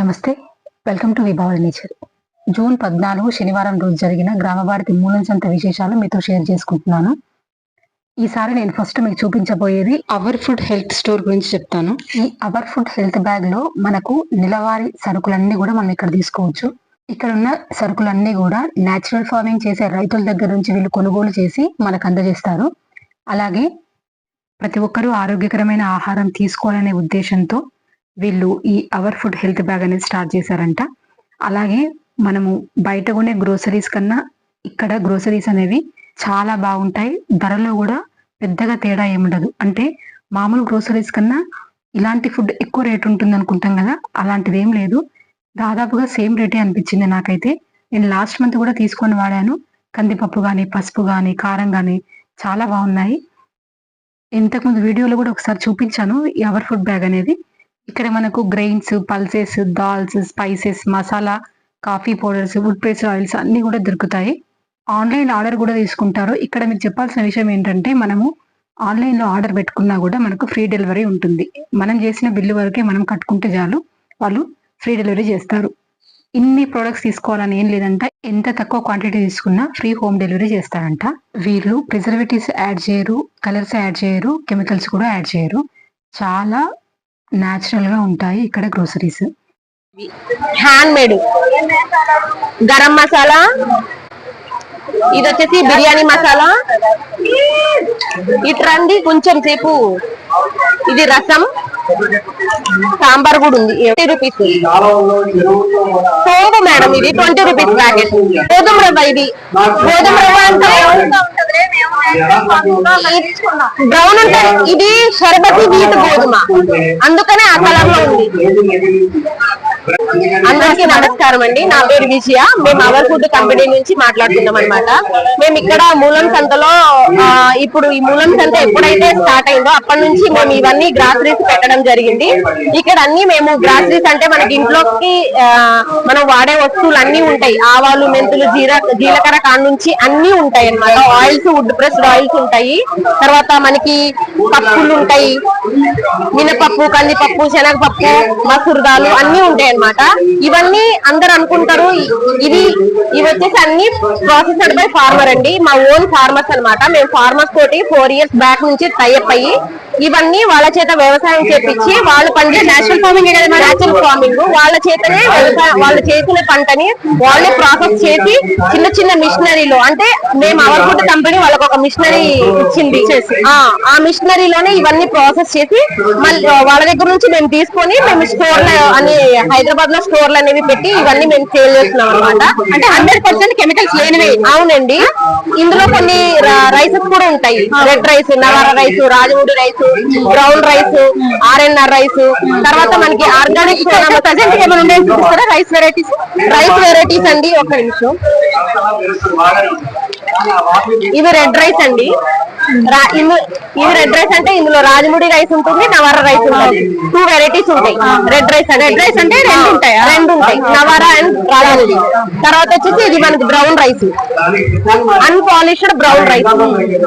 నమస్తే. Welcome to విభావల్ nature June పద్నాలుగు శనివారం రోజు జరిగిన గ్రామభారతి మూలం సంత విశేషాలు మీతో షేర్ చేసుకుంటున్నాను. ఈసారి నేను ఫస్ట్ మీకు చూపించబోయేది అవర్ ఫుడ్ హెల్త్ స్టోర్ గురించి చెప్తాను. ఈ అవర్ ఫుడ్ హెల్త్ బ్యాగ్లో మనకు నెలవారీ సరుకులన్నీ కూడా మనం ఇక్కడ తీసుకోవచ్చు. ఇక్కడ ఉన్న సరుకులన్నీ కూడా నేచురల్ ఫార్మింగ్ చేసే రైతుల దగ్గర నుంచి వీళ్ళు కొనుగోలు చేసి మనకు అందజేస్తారు. అలాగే ప్రతి ఒక్కరూ ఆరోగ్యకరమైన ఆహారం తీసుకోవాలనే ఉద్దేశంతో వీళ్ళు ఈ అవర్ ఫుడ్ హెల్త్ బ్యాగ్ అనేది స్టార్ట్ చేశారంట. అలాగే మనము బయట కొనే గ్రోసరీస్ కన్నా ఇక్కడ గ్రోసరీస్ అనేవి చాలా బాగుంటాయి. ధరలో కూడా పెద్దగా తేడా ఏముండదు. అంటే మామూలు గ్రోసరీస్ కన్నా ఇలాంటి ఫుడ్ ఎక్కువ రేట్ ఉంటుంది అనుకుంటాం కదా అలాంటిది ఏం లేదు. దాదాపుగా సేమ్ రేటే అనిపించింది నాకైతే. నేను లాస్ట్ మంత్ కూడా తీసుకొని వాడాను. కందిపప్పు కానీ పసుపు కానీ కారం కానీ చాలా బాగున్నాయి. ఇంతకుముందు వీడియోలో కూడా ఒకసారి చూపించాను ఈ అవర్ ఫుడ్ బ్యాగ్ అనేది. ఇక్కడ మనకు grains pulses dals spices masala coffee powders wood paste oils అన్నీ కూడా దొరుకుతాయి. ఆన్లైన్ ఆర్డర్ కూడా తీసుకుంటారు. ఇక్కడ మీకు చెప్పాల్సిన విషయం ఏంటంటే మనము ఆన్లైన్లో ఆర్డర్ పెట్టుకున్నా కూడా మనకు ఫ్రీ డెలివరీ ఉంటుంది. మనం చేసిన బిల్లు వరకే మనం కట్టుకుంటే చాలు వాళ్ళు ఫ్రీ డెలివరీ చేస్తారు. ఇన్ని ప్రొడక్ట్స్ తీసుకోవాలని ఏం లేదంట. ఎంత తక్కువ క్వాంటిటీ తీసుకున్నా ఫ్రీ హోమ్ డెలివరీ చేస్తారంట. వీళ్ళు ప్రిజర్వేటివ్స్ యాడ్ చేయరు కలర్స్ యాడ్ చేయరు కెమికల్స్ కూడా యాడ్ చేయరు. చాలా న్యాచురల్గా ఉంటాయి ఇక్కడ groceries hand made garam masala. ఇది వచ్చేసి బిర్యానీ మసాలా. ఇటు రండి కొంచెం సేపు. ఇది రసం. సాంబార్ కూడా ఉంది. Eighty rupees. పోదు మేడం ఇది ట్వంటీ రూపీస్ ప్యాకెట్. గోధుమ రవ్వ ఇది. గోధుమ రవ్వ బ్రౌన్ ఉంటుంది ఇది షర్బతి వీట్ గోధుమ. అందుకనే ఆ కలర్లో ఉంది. అందరికీ నమస్కారం అండి. నా పేరు విజయ. మేము అవర్ ఫుడ్ కంపెనీ నుంచి మాట్లాడుతున్నాం అనమాట మేము ఇక్కడ మూలం సంతలో ఇప్పుడు ఈ మూలం సంత ఎప్పుడైతే స్టార్ట్ అయిందో అప్పటి నుంచి మేము ఇవన్నీ గ్రాసరీస్ పెట్టడం జరిగింది. ఇక్కడ అన్ని మేము గ్రాసరీస్ అంటే మనకి ఇంట్లోకి మనం వాడే వస్తువులు అన్ని ఉంటాయి. ఆవాలు మెంతులు జీర జీలకర్ర కాడ నుంచి అన్ని ఉంటాయి అన్నమాట. ఆయిల్స్ వుడ్ ప్రెస్డ్ ఆయిల్స్ ఉంటాయి. తర్వాత మనకి పప్పులు ఉంటాయి. మినపప్పు కందిపప్పు శనగపప్పు మసూర్ దాలు అన్ని ఉంటాయి అన్నమాట ఇవన్నీ అందరు అనుకుంటారు. ఇది ఇవి వచ్చేసి అన్ని ప్రాసెసర్ బై ఫార్మర్ అండి. మా ఓన్ ఫార్మర్స్ అన్నమాట. మేము ఫార్మర్స్ తోటి ఫోర్ ఇయర్స్ బ్యాక్ నుంచి టైఅప్ అయ్యి ఇవన్నీ వాళ్ళ చేత వ్యవసాయం చేపించి వాళ్ళు పండే నేచురల్ ఫార్మింగ్ నేచురల్ ఫార్మింగ్ వాళ్ళ చేతనే వాళ్ళు చేసిన పంటని వాళ్ళే ప్రాసెస్ చేసి చిన్న చిన్న మిషనరీలో అంటే మేము అవర్ ఫుడ్ కంపెనీ వాళ్ళకి ఒక మిషనరీ ఇచ్చింది. ఆ ఆ మిషనరీలోనే ఇవన్నీ ప్రాసెస్ చేసి మళ్ళీ వాళ్ళ దగ్గర నుంచి మేము తీసుకొని మేము స్టోర్ అని హైదరాబాద్లో స్టోర్లు అనేవి పెట్టి ఇవన్నీ మేము సేల్ చేస్తున్నాం అనమాట అంటే హండ్రెడ్ పర్సెంట్ కెమికల్స్ లేనివి. అవునండి. ఇందులో కొన్ని రైసెస్ కూడా ఉంటాయి. Red rice Navara rice Rajamudi rice brown rice RNR rice తర్వాత మనకి ఆర్గానిక్ ప్రజెంట్ ఏమైనా ఉండే చూపిస్తారా? Rice varieties? రైస్ వెరైటీస్ అండి ఒక నిమిషం. ఇవి రెడ్ రైస్ అండి. ఇవి ఇది రెడ్ రైస్ అంటే ఇందులో రాజముడి రైస్ ఉంటుంది నవారా రైస్ ఉంటుంది. టూ వెరైటీస్ ఉంటాయి. Red rice and. Red rice అంటే రెండు ఉంటాయి? రెండు ఉంటాయి. నవారా అండ్ రాజముడి. తర్వాత వచ్చేసి ఇది మనకి brown rice. Unpolished brown rice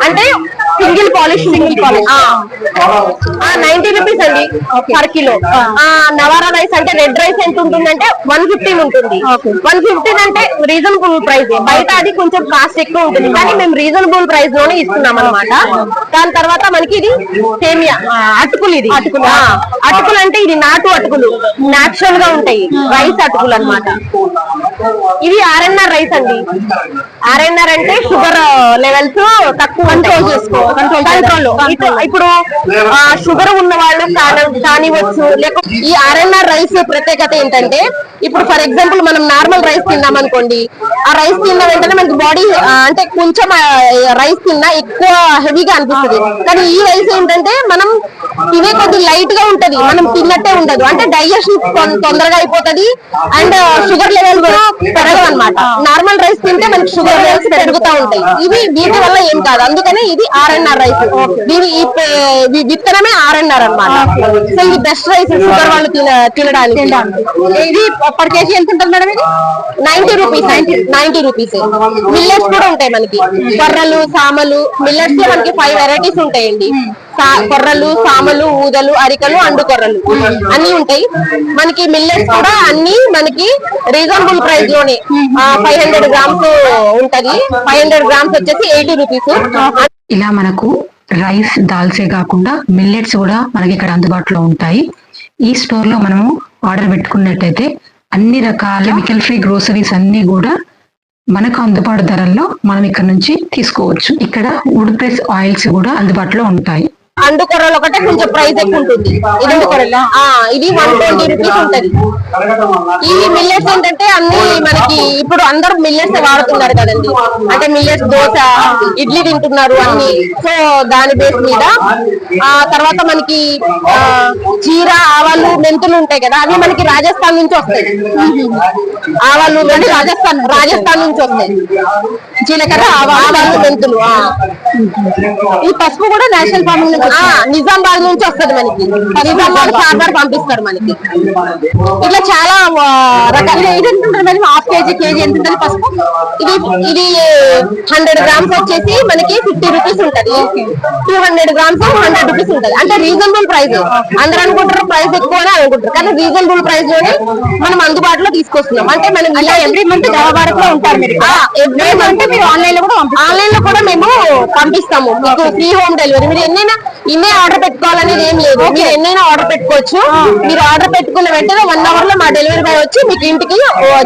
అంటే single polish single polish ninety rupees అండి పర్ కిలో నవారా రైస్ అంటే రెడ్ రైస్ ఎంత ఉంటుందంటే వన్ ఫిఫ్టీన్ ఉంటుంది. వన్ ఫిఫ్టీన్ అంటే రీజనబుల్ ప్రైస్ బయట అది కొంచెం కాస్ట్ ఎక్కువ ఉంటుంది. కానీ మేము రీజనబుల్ ప్రైస్లోనే ఇస్తున్నాం అనమాట దాని తర్వాత మనకి ఇది సేమియా. అటుకులు ఇది. అటుకులు. అటుకులు అంటే ఇది నాటు అటుకులు. నాచురల్గా ఉంటాయి. రైస్ అటుకులు అన్నమాట. ఇది ఆర్ఎన్ఆర్ రైస్ అండి. ఆర్ఎన్ఆర్ అంటే షుగర్ లెవెల్స్ తక్కువ కంట్రోల్ చేసుకో. కంట్రోల్ ఇప్పుడు షుగర్ ఉన్న వాళ్ళు కాన- కానివచ్చు లేకపోతే ఈ ఆర్ఎన్ఆర్ రైస్ ప్రత్యేకత ఏంటంటే ఇప్పుడు ఫర్ ఎగ్జాంపుల్ మనం నార్మల్ రైస్ తిన్నాం అనుకోండి ఆ రైస్ తిన్న వెంటనే మనకి బాడీ అంటే కొంచెం రైస్ తిన్నా ఎక్కువ హెవీగా అనిపిస్తుంది. కానీ ఈ రైస్ ఏంటంటే మనం తినే కొద్ది లైట్గా ఉంటది. మనం తిన్నట్టే ఉండదు. అంటే డైజెషన్ తొందరగా అయిపోతది. అండ్ షుగర్ లెవెల్ కూడా పెరగదు అనమాట తింటే మనకి షుగర్ లెవెల్స్ పెరుగుతూ ఉంటాయి. ఇవి వీటి వల్ల ఏం కాదు. అందుకని ఇది ఆర్ ఆర్ఎన్ఆర్ రైస్ దీని విత్తనమే ఆర్ఎన్ఆర్ అన్నమాట. సో ఇది బెస్ట్ రైస్ షుగర్ వాళ్ళు తిన తినడానికి. ఇది పర్ కేజీ ఎంత ఉంటుంది మేడం ఇది? Ninety rupees ninety rupees millets కూడా ఉంటాయి మనకి. కొర్రలు సామలు మిల్లెట్స్లో మనకి ఫైవ్ వెరైటీస్ ఉంటాయండి. సా- కొర్రలు సామలు ఊదలు అరికలు అండు కొర్రలు అన్ని ఉంటాయి. మనకి మిల్లెట్స్ కూడా అన్ని మనకి రీజనబుల్ ప్రైస్లోనే. ఫైవ్ హండ్రెడ్ గ్రామ్స్ ఉంటది. ఫైవ్ హండ్రెడ్ గ్రామ్స్ వచ్చేసి ఎయిటీ రూపీస్ ఇలా మనకు రైస్ దాల్సే కాకుండా మిల్లెట్స్ కూడా మనకి ఇక్కడ అందుబాటులో ఉంటాయి. ఈ స్టోర్లో మనము ఆర్డర్ పెట్టుకున్నట్టయితే అన్ని రకాల కెమికల్ ఫ్రీ గ్రోసరీస్ అన్ని కూడా మనకు అందుబాటు ధరల్లో మనం ఇక్కడ నుంచి తీసుకోవచ్చు. ఇక్కడ వుడ్ ప్రెస్ ఆయిల్స్ కూడా అందుబాటులో ఉంటాయి. అండు కొర్రలు ఒకటే కొంచెం ప్రైస్ ఎక్కువ ఉంటుంది. ఇది ఆ, ఇది వన్ ట్వంటీ రూపీస్ ఉంటది. ఈ మిల్లెట్స్ ఏంటంటే అన్ని మనకి ఇప్పుడు అందరూ మిల్లెట్స్ వాడుతున్నారు కదండి. అంటే మిల్లెట్స్ దోశ ఇడ్లీ తింటున్నారు అన్ని. సో దాని బేస్ మీద ఆ తర్వాత మనకి చీర ఆవాలు మెంతులు ఉంటాయి కదా అవి మనకి రాజస్థాన్ నుంచి వస్తాయి. ఆవాలు రాజస్థాన్ రాజస్థాన్ నుంచి వస్తాయి. జీలకర్ర ఆవాలు మెంతులు ఆ. ఈ పసుపు కూడా నేషనల్ ఫార్మింగ్ నుంచి నిజామాబాద్ నుంచి వస్తుంది మనకి. నిజామాబాద్ సార్బార్ పంపిస్తారు మనకి. ఇట్లా చాలా రకాల ఇది ఎంత ఉంటుంది మేడం హాఫ్ కేజీ కేజీ ఎంత ఉంటుంది పసుపు? ఇది ఇది హండ్రెడ్ గ్రామ్స్ వచ్చేసి మనకి ఫిఫ్టీ రూపీస్ ఉంటది. Two hundred grams hundred rupees ఉంటది. అంటే రీజనబుల్ ప్రైస్ అందరూ అనుకుంటారు ప్రైస్ ఎక్కువ అని అనుకుంటారు. కానీ రీజనబుల్ ప్రైస్లోనే మనం అందుబాటులో తీసుకొస్తున్నాం. అంటే మనం ఇలా ఎవ్రీ మంత్లో ఉంటారు మీరు ఎవ్రీ మంత్ మీరు ఆన్లైన్లో కూడా ఆన్లైన్లో కూడా మేము పంపిస్తాము. మీకు ఫ్రీ హోమ్ డెలివరీ మీరు ఎన్నైనా ఇన్నే ఆర్డర్ పెట్టుకోవాలనేది ఏం లేదు. మీరు ఎన్నైనా ఆర్డర్ పెట్టుకోవచ్చు. మీరు ఆర్డర్ పెట్టుకున్న వెంటనే వన్ అవర్లో మా డెలివరీ బాయ్ వచ్చి మీకు ఇంటికి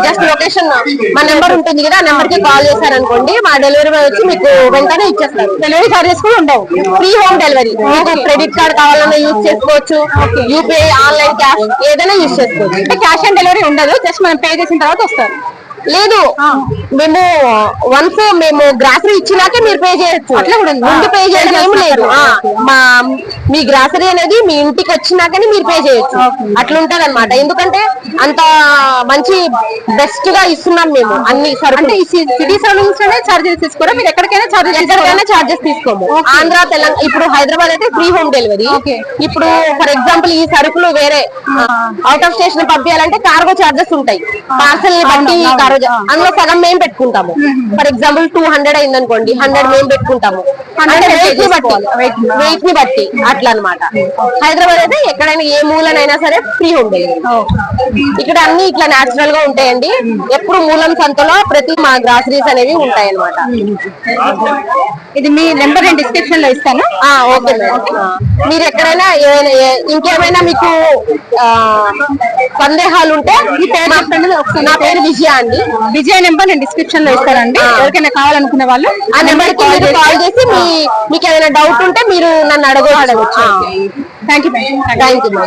జస్ట్ లొకేషన్ మా నెంబర్ ఉంటుంది కదా ఆ నెంబర్కి కాల్ చేశారనుకోండి మా డెలివరీ బాయ్ వచ్చి మీకు వెంటనే ఇచ్చేస్తారు. డెలివరీ చార్జెస్ కూడా ఉండవు. ఫ్రీ హోమ్ డెలివరీ మీకు క్రెడిట్ కార్డ్ కావాలన్నా యూజ్ చేసుకోవచ్చు. యూపీఐ ఆన్లైన్ క్యాష్ ఏదైనా యూజ్ చేసుకోవచ్చు. అంటే క్యాష్ ఆన్ డెలివరీ ఉండదు జస్ట్ మనం పే చేసిన తర్వాత వస్తారు. లేదు. మేము వన్స్ మేము గ్రాసరీ ఇచ్చినాకే మీరు పే చేయొచ్చు. అట్లా కూడా ముందు పే చేయడం ఏం లేదు. మా మీ గ్రాసరీ అనేది మీ ఇంటికి వచ్చినాకనే మీరు పే చేయొచ్చు. అట్లా ఉంటది అనమాట ఎందుకంటే అంత మంచి బెస్ట్గా ఇస్తున్నాం మేము అన్ని సరుకులు. సిటీ సర్వీస్లోనే చార్జెస్ తీసుకోరా? మీరు ఎక్కడికైనా చార్జెస్ ఎక్కడికైనా చార్జెస్ తీసుకోము. ఆంధ్ర తెలంగాణ ఇప్పుడు హైదరాబాద్ అయితే ఫ్రీ హోమ్ డెలివరీ ఇప్పుడు ఫర్ ఎగ్జాంపుల్ ఈ సరుకులు వేరే అవుట్ ఆఫ్ స్టేషన్ పంపించాలంటే కార్గో చార్జెస్ ఉంటాయి. పార్సల్ బట్టి కార్గో అందులో సగం మేము పెట్టుకుంటాము ఫర్ ఎగ్జాంపుల్ టూ హండ్రెడ్ అయింది అనుకోండి హండ్రెడ్ మేము పెట్టుకుంటాము వెయిట్ని బట్టి. వెయిట్ని. బట్టి అట్లా అన్నమాట హైదరాబాద్ అయితే ఎక్కడైనా ఏ మూలనైనా సరే ఫ్రీ డెలివరీ ఇక్కడ అన్ని ఇట్లా నేచురల్గా ఉంటాయండి. ఎప్పుడు మూలం సంతలో ప్రతి మా గ్రాసరీస్ అనేవి ఉంటాయి అనమాట ఇది మీ నెంబర్ నేను డిస్క్రిప్షన్లో ఇస్తాను. ఓకే మీరు ఎక్కడైనా ఏమైనా ఇంకేమైనా మీకు సందేహాలు ఉంటే. నా పేరు విజయ అండి. విజయ్ నెంబర్ నేను డిస్క్రిప్షన్లో ఇస్తానండి. ఎవరికైనా కావాలనుకునే వాళ్ళు ఆ నెంబర్కి మీరు కాల్ చేసి మీ మీకు ఏమైనా డౌట్ ఉంటే మీరు నన్ను అడగవచ్చు. థ్యాంక్ యూ థ్యాంక్ యూ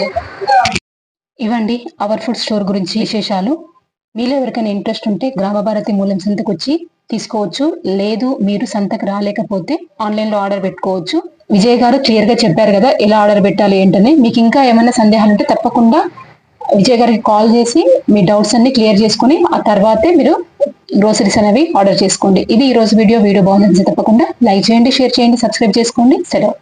ఇవ్వండి అవర్ ఫుడ్ స్టోర్ గురించి విశేషాలు. మీలో ఎవరికైనా ఇంట్రెస్ట్ ఉంటే గ్రామ భారతి మూలం సంతకు వచ్చి తీసుకోవచ్చు. లేదు మీరు సంతకు రాలేకపోతే ఆన్లైన్లో ఆర్డర్ పెట్టుకోవచ్చు. విజయ్ గారు క్లియర్గా చెప్పారు కదా ఎలా ఆర్డర్ పెట్టాలి ఏంటని. మీకు ఇంకా ఏమైనా సందేహాలు ఉంటే తప్పకుండా విజయ్ గారికి కాల్ చేసి మీ డౌట్స్ అన్ని క్లియర్ చేసుకుని ఆ తర్వాతే మీరు గ్రోసరీస్ అనేవి ఆర్డర్ చేసుకోండి. ఇది ఈ రోజు వీడియో వీడియో బాగుందని తప్పకుండా లైక్ చేయండి షేర్ చేయండి సబ్స్క్రైబ్ చేసుకోండి. సెలవు.